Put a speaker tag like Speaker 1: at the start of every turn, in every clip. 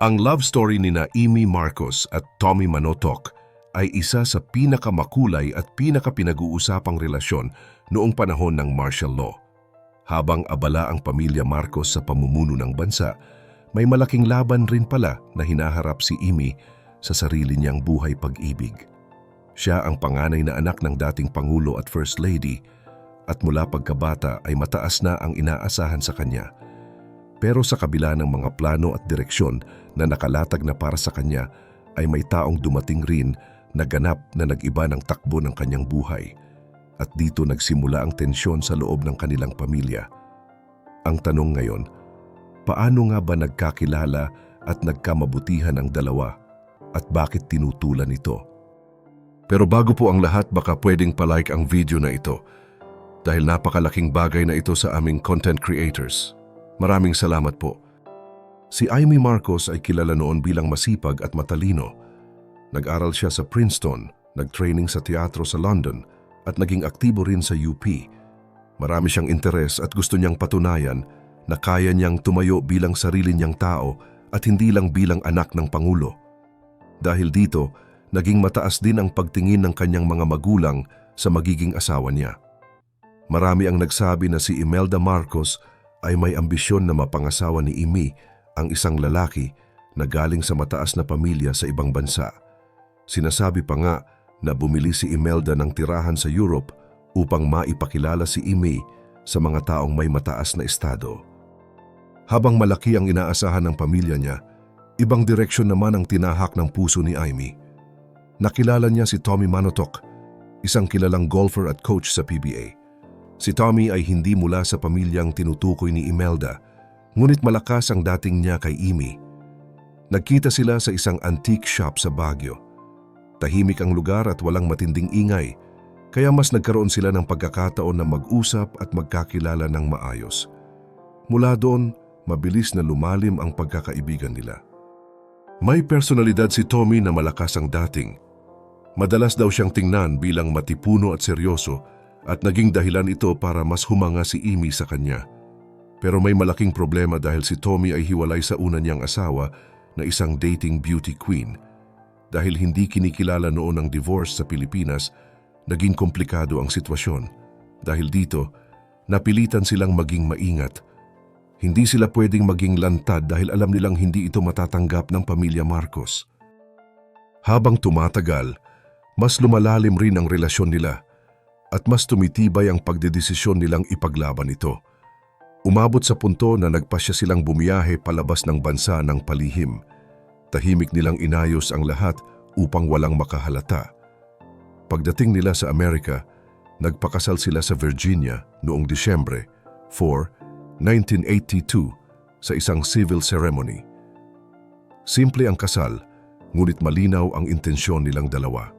Speaker 1: Ang love story ni na Amy Marcos at Tommy Manotok ay isa sa pinakamakulay at pinakapinag-uusapang relasyon noong panahon ng martial law. Habang abala ang pamilya Marcos sa pamumuno ng bansa, may malaking laban rin pala na hinaharap si Amy sa sarili niyang buhay pag-ibig. Siya ang panganay na anak ng dating Pangulo at First Lady at mula pagkabata ay mataas na ang inaasahan sa kanya. Pero sa kabila ng mga plano at direksyon na nakalatag na para sa kanya ay may taong dumating rin na ganap na nag-iba ng takbo ng kanyang buhay. At dito nagsimula ang tensyon sa loob ng kanilang pamilya. Ang tanong ngayon, paano nga ba nagkakilala at nagkamabutihan ang dalawa at bakit tinutulan ito? Pero bago po ang lahat baka pwedeng palike ang video na ito dahil napakalaking bagay na ito sa aming content creators. Maraming salamat po. Si Amy Marcos ay kilala noon bilang masipag at matalino. Nag-aral siya sa Princeton, nag-training sa teatro sa London, at naging aktibo rin sa UP. Marami siyang interes at gusto niyang patunayan na kaya niyang tumayo bilang sarili niyang tao at hindi lang bilang anak ng Pangulo. Dahil dito, naging mataas din ang pagtingin ng kanyang mga magulang sa magiging asawa niya. Marami ang nagsabi na si Imelda Marcos ay may ambisyon na mapangasawa ni Imi, ang isang lalaki na galing sa mataas na pamilya sa ibang bansa. Sinasabi pa nga na bumili si Imelda ng tirahan sa Europe upang maipakilala si Imi sa mga taong may mataas na estado. Habang malaki ang inaasahan ng pamilya niya, ibang direksyon naman ang tinahak ng puso ni Amy. Nakilala niya si Tommy Manotok, isang kilalang golfer at coach sa PBA. Si Tommy ay hindi mula sa pamilyang tinutukoy ni Imelda, ngunit malakas ang dating niya kay Amy. Nagkita sila sa isang antique shop sa Baguio. Tahimik ang lugar at walang matinding ingay, kaya mas nagkaroon sila ng pagkakataon na mag-usap at magkakilala ng maayos. Mula doon, mabilis na lumalim ang pagkakaibigan nila. May personalidad si Tommy na malakas ang dating. Madalas daw siyang tingnan bilang matipuno at seryoso at naging dahilan ito para mas humanga si Amy sa kanya. Pero may malaking problema dahil si Tommy ay hiwalay sa una niyang asawa na isang dating beauty queen. Dahil hindi kinikilala noon ang divorce sa Pilipinas, naging komplikado ang sitwasyon. Dahil dito, napilitan silang maging maingat. Hindi sila pwedeng maging lantad dahil alam nilang hindi ito matatanggap ng pamilya Marcos. Habang tumatagal, mas lumalalim rin ang relasyon nila at mas tumitibay ang pagdedesisyon nilang ipaglaban ito. Umabot sa punto na nagpasya silang bumiyahe palabas ng bansa ng palihim. Tahimik nilang inayos ang lahat upang walang makahalata. Pagdating nila sa Amerika, nagpakasal sila sa Virginia noong Disyembre 4, 1982 sa isang civil ceremony. Simple ang kasal, ngunit malinaw ang intensyon nilang dalawa.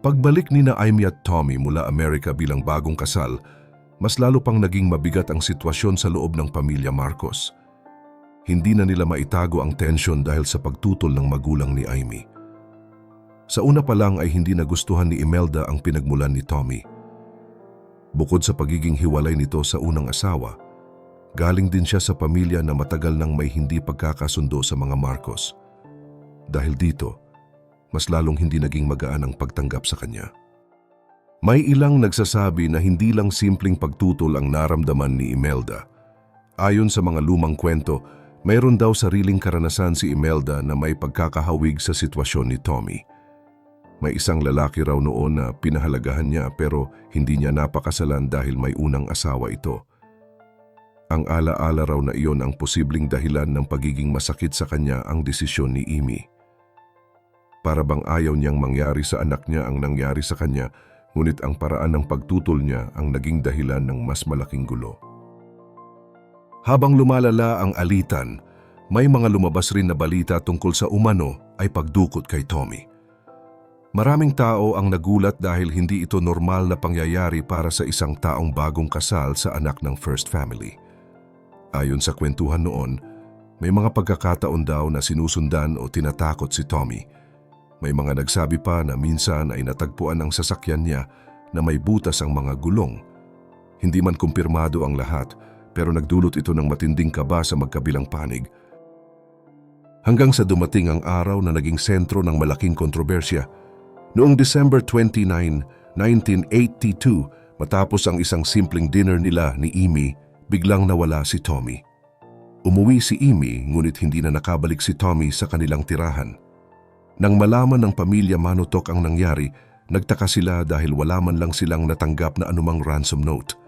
Speaker 1: Pagbalik ni na Amy at Tommy mula Amerika bilang bagong kasal, mas lalo pang naging mabigat ang sitwasyon sa loob ng pamilya Marcos. Hindi na nila maitago ang tensyon dahil sa pagtutol ng magulang ni Amy. Sa una pa lang ay hindi nagustuhan ni Imelda ang pinagmulan ni Tommy. Bukod sa pagiging hiwalay nito sa unang asawa, galing din siya sa pamilya na matagal nang may hindi pagkakasundo sa mga Marcos. Dahil dito, mas lalong hindi naging magaan ang pagtanggap sa kanya. May ilang nagsasabi na hindi lang simpleng pagtutol ang naramdaman ni Imelda. Ayon sa mga lumang kwento, mayroon daw sariling karanasan si Imelda na may pagkakahawig sa sitwasyon ni Tommy. May isang lalaki raw noon na pinahalagahan niya pero hindi niya napakasalan dahil may unang asawa ito. Ang ala-ala raw na iyon ang posibleng dahilan ng pagiging masakit sa kanya ang desisyon ni Amy. Para bang ayaw niyang mangyari sa anak niya ang nangyari sa kanya, ngunit ang paraan ng pagtutol niya ang naging dahilan ng mas malaking gulo. Habang lumalala ang alitan, may mga lumabas rin na balita tungkol sa umano ay pagdukot kay Tommy. Maraming tao ang nagulat dahil hindi ito normal na pangyayari para sa isang taong bagong kasal sa anak ng first family. Ayon sa kwentuhan noon, may mga pagkakataon daw na sinusundan o tinatakot si Tommy. May mga nagsabi pa na minsan ay natagpuan ang sasakyan niya na may butas ang mga gulong. Hindi man kumpirmado ang lahat pero nagdulot ito ng matinding kaba sa magkabilang panig. Hanggang sa dumating ang araw na naging sentro ng malaking kontrobersya. Noong December 29, 1982, matapos ang isang simpleng dinner nila ni Amy, biglang nawala si Tommy. Umuwi si Amy ngunit hindi na nakabalik si Tommy sa kanilang tirahan. Nang malaman ng pamilya Manutok ang nangyari, nagtaka sila dahil wala man lang silang natanggap na anumang ransom note.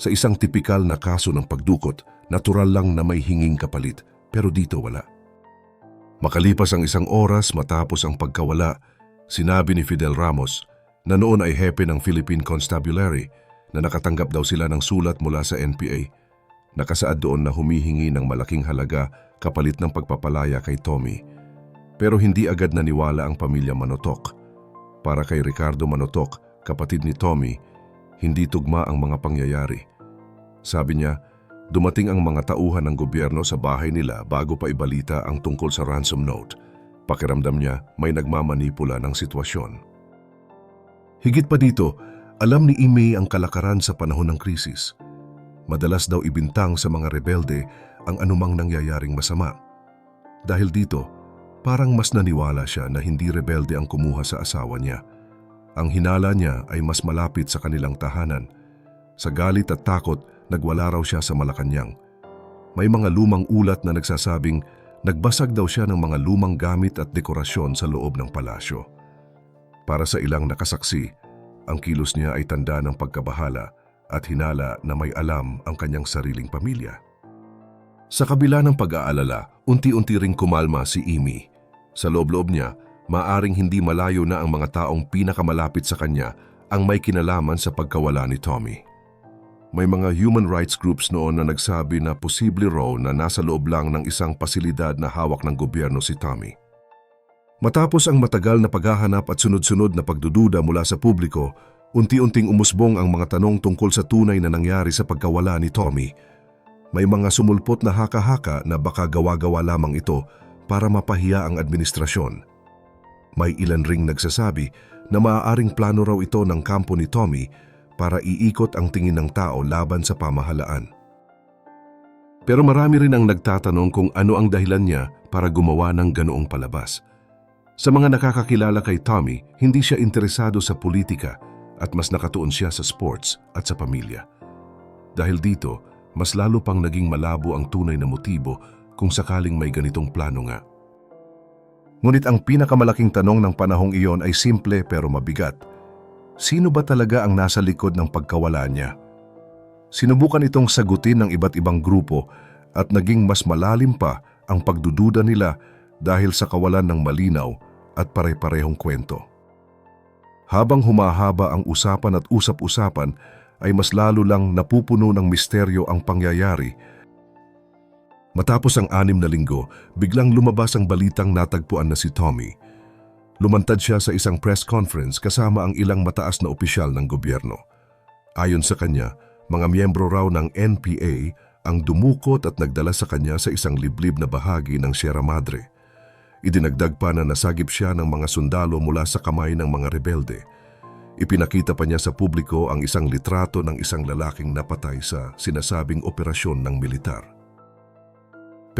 Speaker 1: Sa isang tipikal na kaso ng pagdukot, natural lang na may hinging kapalit, pero dito wala. Makalipas ang isang oras matapos ang pagkawala, sinabi ni Fidel Ramos na noon ay hepe ng Philippine Constabulary na nakatanggap daw sila ng sulat mula sa NPA. Nakasaad doon na humihingi ng malaking halaga kapalit ng pagpapalaya kay Tommy. Pero hindi agad naniwala ang pamilya Manotok. Para kay Ricardo Manotok, kapatid ni Tommy, hindi tugma ang mga pangyayari. Sabi niya, dumating ang mga tauhan ng gobyerno sa bahay nila bago pa ibalita ang tungkol sa ransom note. Pakiramdam niya may nagmamanipula ng sitwasyon. Higit pa dito, alam ni Ime ang kalakaran sa panahon ng krisis. Madalas daw ibintang sa mga rebelde ang anumang nangyayaring masama. Dahil dito, parang mas naniwala siya na hindi rebelde ang kumuha sa asawa niya. Ang hinala niya ay mas malapit sa kanilang tahanan. Sa galit at takot, nagwala raw siya sa Malacanang. May mga lumang ulat na nagsasabing nagbasag daw siya ng mga lumang gamit at dekorasyon sa loob ng palasyo. Para sa ilang nakasaksi, ang kilos niya ay tanda ng pagkabahala at hinala na may alam ang kanyang sariling pamilya. Sa kabila ng pag-aalala, unti-unti ring kumalma si Amy. Sa loob-loob niya, maaring hindi malayo na ang mga taong pinakamalapit sa kanya ang may kinalaman sa pagkawala ni Tommy. May mga human rights groups noon na nagsabi na posible raw na nasa loob lang ng isang pasilidad na hawak ng gobyerno si Tommy. Matapos ang matagal na paghahanap at sunod-sunod na pagdududa mula sa publiko, unti-unting umusbong ang mga tanong tungkol sa tunay na nangyari sa pagkawala ni Tommy. May mga sumulpot na haka-haka na baka gawa-gawa lamang ito para mapahiya ang administrasyon. May ilan ring nagsasabi na maaaring plano raw ito ng kampo ni Tommy para iikot ang tingin ng tao laban sa pamahalaan. Pero marami rin ang nagtatanong kung ano ang dahilan niya para gumawa ng ganoong palabas. Sa mga nakakakilala kay Tommy, hindi siya interesado sa politika at mas nakatuon siya sa sports at sa pamilya. Dahil dito, mas lalo pang naging malabo ang tunay na motibo kung sakaling may ganitong plano nga. Ngunit ang pinakamalaking tanong ng panahong iyon ay simple pero mabigat. Sino ba talaga ang nasa likod ng pagkawala niya? Sinubukan itong sagutin ng iba't ibang grupo at naging mas malalim pa ang pagdududa nila dahil sa kawalan ng malinaw at pare-parehong kwento. Habang humahaba ang usapan at usap-usapan, ay mas lalo lang napupuno ng misteryo ang pangyayari. Matapos ang anim na linggo, biglang lumabas ang balitang natagpuan na si Tommy. Lumantad siya sa isang press conference kasama ang ilang mataas na opisyal ng gobyerno. Ayon sa kanya, mga miyembro raw ng NPA ang dumukot at nagdala sa kanya sa isang liblib na bahagi ng Sierra Madre. Idinagdag pa na nasagip siya ng mga sundalo mula sa kamay ng mga rebelde. Ipinakita pa niya sa publiko ang isang litrato ng isang lalaking napatay sa sinasabing operasyon ng militar.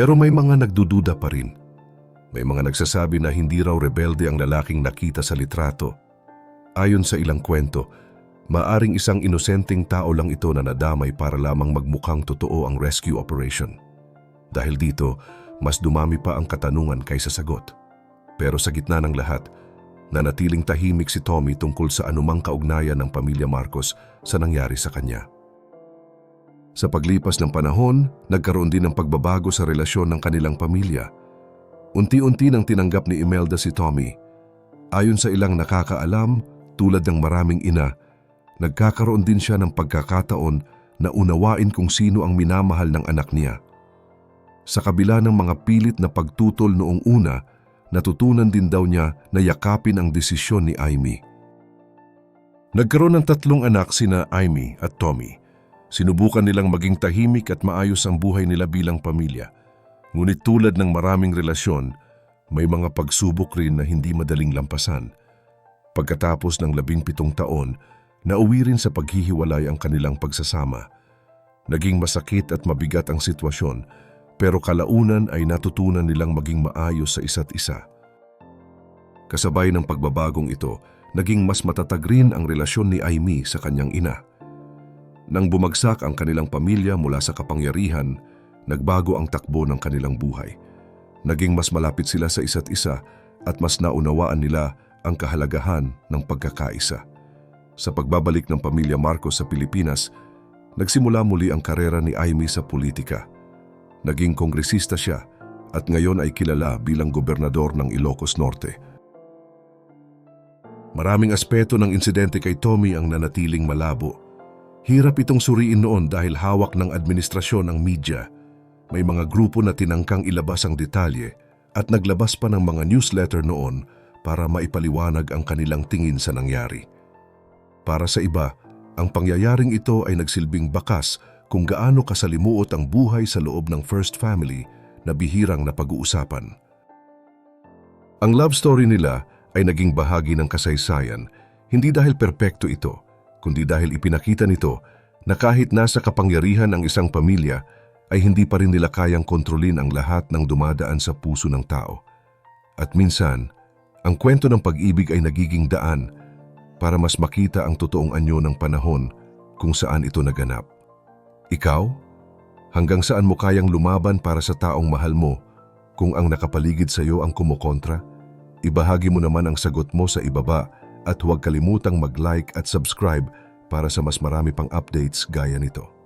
Speaker 1: Pero may mga nagdududa pa rin. May mga nagsasabi na hindi raw rebelde ang lalaking nakita sa litrato. Ayon sa ilang kwento, maaring isang inosenteng tao lang ito na nadamay para lamang magmukhang totoo ang rescue operation. Dahil dito, mas dumami pa ang katanungan kaysa sagot. Pero sa gitna ng lahat, nanatiling tahimik si Tommy tungkol sa anumang kaugnayan ng pamilya Marcos sa nangyari sa kanya. Sa paglipas ng panahon, nagkaroon din ng pagbabago sa relasyon ng kanilang pamilya. Unti-unti nang tinanggap ni Imelda si Tommy. Ayon sa ilang nakakaalam, tulad ng maraming ina, nagkakaroon din siya ng pagkakataon na unawain kung sino ang minamahal ng anak niya. Sa kabila ng mga pilit na pagtutol noong una, natutunan din daw niya na yakapin ang desisyon ni Amy. Nagkaroon ng tatlong anak sina Amy at Tommy. Sinubukan nilang maging tahimik at maayos ang buhay nila bilang pamilya. Ngunit tulad ng maraming relasyon, may mga pagsubok rin na hindi madaling lampasan. Pagkatapos ng labing pitong taon, nauwi rin sa paghihiwalay ang kanilang pagsasama. Naging masakit at mabigat ang sitwasyon pero kalaunan ay natutunan nilang maging maayos sa isa't isa. Kasabay ng pagbabagong ito, naging mas matatag rin ang relasyon ni Aimee sa kanyang ina. Nang bumagsak ang kanilang pamilya mula sa kapangyarihan, nagbago ang takbo ng kanilang buhay. Naging mas malapit sila sa isa't isa at mas naunawaan nila ang kahalagahan ng pagkakaisa. Sa pagbabalik ng pamilya Marcos sa Pilipinas, nagsimula muli ang karera ni Aimee sa politika. Naging kongresista siya at ngayon ay kilala bilang gobernador ng Ilocos Norte. Maraming aspeto ng insidente kay Tommy ang nanatiling malabo. Hirap itong suriin noon dahil hawak ng administrasyon ang media. May mga grupo na tinangkang ilabas ang detalye at naglabas pa ng mga newsletter noon para maipaliwanag ang kanilang tingin sa nangyari. Para sa iba, ang pangyayaring ito ay nagsilbing bakas kung gaano kasalimuot ang buhay sa loob ng First Family na bihirang napag-uusapan. Ang love story nila ay naging bahagi ng kasaysayan hindi dahil perpekto ito, kundi dahil ipinakita nito na kahit nasa kapangyarihan ang isang pamilya ay hindi pa rin nila kayang kontrolin ang lahat ng dumadaan sa puso ng tao. At minsan, ang kwento ng pag-ibig ay nagiging daan para mas makita ang totoong anyo ng panahon kung saan ito naganap. Ikaw? Hanggang saan mo kayang lumaban para sa taong mahal mo kung ang nakapaligid sa iyo ang kumukontra? Ibahagi mo naman ang sagot mo sa ibaba at huwag kalimutang mag-like at subscribe para sa mas marami pang updates gaya nito.